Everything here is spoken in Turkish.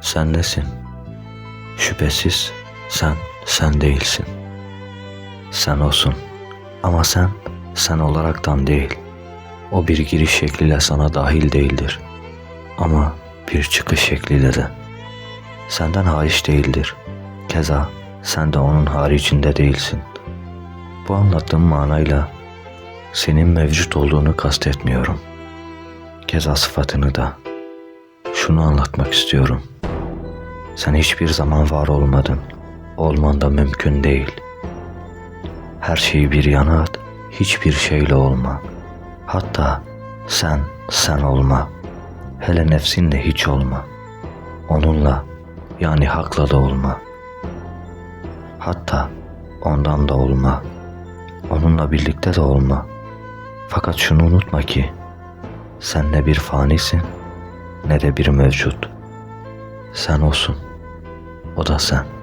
Sendesin. Şüphesiz sen, sen değilsin. Sen olsun. Ama sen, sen olaraktan değil. O bir giriş şekliyle sana dahil değildir. Ama bir çıkış şekliyle de. Senden hariç değildir. Keza sen de onun haricinde değilsin.'' Bu anlattığım manayla senin mevcut olduğunu kastetmiyorum. Keza sıfatını da. Şunu anlatmak istiyorum. Sen hiçbir zaman var olmadın. Olman da mümkün değil. Her şeyi bir yana at, hiçbir şeyle olma. Hatta sen sen olma. Hele nefsinle hiç olma. Onunla yani hakla da olma. Hatta ondan da olma. Onunla birlikte de olma. Fakat şunu unutma ki sen ne bir fanisin ne de bir mevcut. Sen olsun. O da sen.